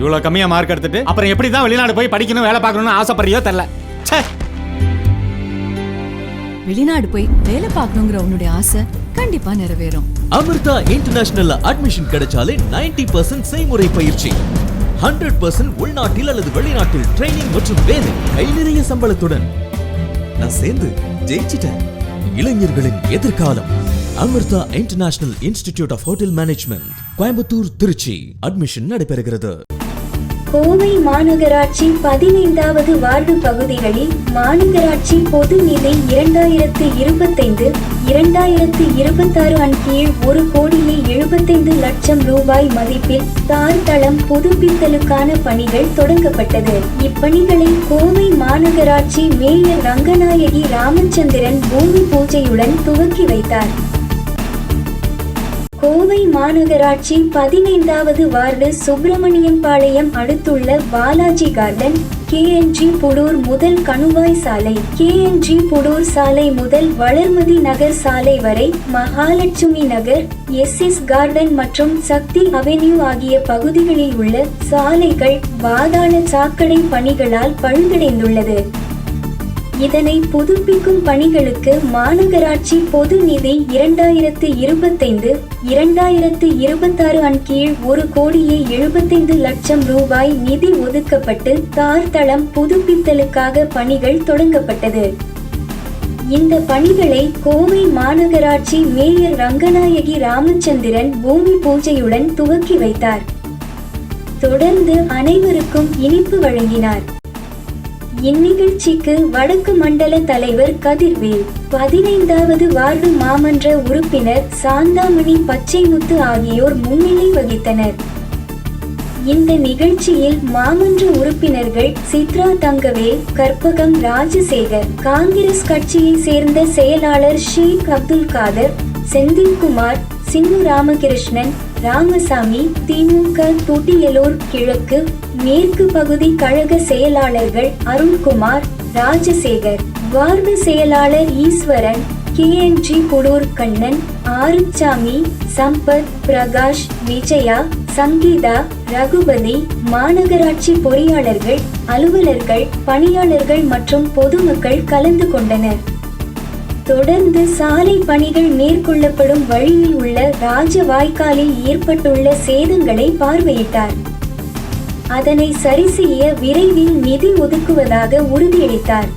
இவ்வளவு கம்மியா மார்க் எடுத்துட்டு அப்புறம் எப்படி தான் வெளிநாடு போய் படிக்கணும் வேலை பார்க்கணும்னு ஆசைப்படுறியோ தெரியல. ச்சே. வெளிநாடு போய் வேலை பார்க்கணுங்கிற உன்னுடைய ஆசை கண்டிப்பா நிறைவேறும். அமிர்தா இன்டர்நேஷனல்ல அட்மிஷன் கிடைச்சாலே 90% பர்சன்ட் செய்முறை பயிற்சி. ஹண்ட்ரட் பர்சன்ட் உள்நாட்டில் அல்லது வெளிநாட்டில் ட்ரைனிங் மற்றும் வேலை கை நிறைய சம்பளத்துடன். நான் சேர்ந்து ஜெயிச்சிட்டேன். இளைஞர்களின் எதிர்காலம். Amrita international institute of hotel management Coimbatore Trichy. Admission நடைபெறுகிறது. கோவை மாநகராட்சி பதினைந்தாவது வார்டு பகுதிகளில் மாநகராட்சி பொது நிதி இரண்டாயிரத்து இருபத்தைந்து இரண்டாயிரத்து இருபத்தாறு கீழ் ஒரு கோடியே எழுபத்தைந்து லட்சம் ரூபாய் மதிப்பில் தார் தளம் புதுப்பித்தலுக்கான பணிகள் தொடங்கப்பட்டது. இப்பணிகளை கோவை மாநகராட்சி மேயர் ரங்கநாயகி ராமச்சந்திரன் பூமி பூஜையுடன் துவக்கி வைத்தார். கோவை மாநகராட்சி பதினைந்தாவது வார்டு சுப்பிரமணியம்பாளையம் அடுத்துள்ள பாலாஜி கார்டன் கேஎன்ஜி புடூர் முதல் கணுவாய் சாலை கேஎன்ஜி புடூர் சாலை முதல் வளர்மதி நகர் சாலை வரை Mahalakshmi Nagar S. S. Garden மற்றும் சக்தி அவென்யூ ஆகிய பகுதிகளில் உள்ள சாலைகள் வாதாள சாக்கடை பணிகளால் பழுதடைந்துள்ளது. இதனை புதுப்பிக்கும் பணிகளுக்கு மாநகராட்சி பொது நிதி இரண்டாயிரத்து இருபத்தைந்து இரண்டாயிரத்து இருபத்தாறு அன் கீழ் ஒரு கோடியே எழுபத்தைந்து லட்சம் ரூபாய் நிதி ஒதுக்கப்பட்டு தார் தளம் புதுப்பித்தலுக்காக பணிகள் தொடங்கப்பட்டது. இந்த பணிகளை கோவை மாநகராட்சி மேயர் ரங்கநாயகி ராமச்சந்திரன் பூமி பூஜையுடன் துவக்கி வைத்தார். தொடர்ந்து அனைவருக்கும் இனிப்பு வழங்கினார். இந்நிகழ்ச்சிக்கு வடக்கு மண்டல தலைவர் கதிர்வேல் பதினைந்தாவது வார்டு மாமன்ற உறுப்பினர் சாந்தாமணி பச்சைமுத்து ஆகியோர் முன்னிலை வகித்தனர். இந்த நிகழ்ச்சியில் மாமன்ற உறுப்பினர்கள் சித்ரா தங்கவே கற்பகம் ராஜசேகர் காங்கிரஸ் கட்சியை சேர்ந்த செயலாளர் ஷேக் அப்துல் காதர் செந்தில்குமார் சின்னு ராமகிருஷ்ணன் ராமசாமி திமுக துட்டியலூர் கிழக்கு மேற்கு பகுதி கழக செயலாளர்கள் அருண்குமார் ராஜசேகர் வார்டு செயலாளர் ஈஸ்வரன் கேஎன்ஜி குடூர் கண்ணன் ஆறுச்சாமி சம்பத் பிரகாஷ் விஜயா சங்கீதா ரகுபதி மாநகராட்சி பொறியாளர்கள் அலுவலர்கள் பணியாளர்கள் மற்றும் பொதுமக்கள் கலந்து கொண்டனர். தொடர்ந்து சாலை பணிகள் மேற்கொள்ளப்படும் வழியில் உள்ள ராஜ வாய்க்காலில் ஏற்பட்டுள்ள சேதங்களை பார்வையிட்டார். அதனை சரி செய்ய விரைவில் நிதி ஒதுக்குவதாக உறுதியளித்தார்.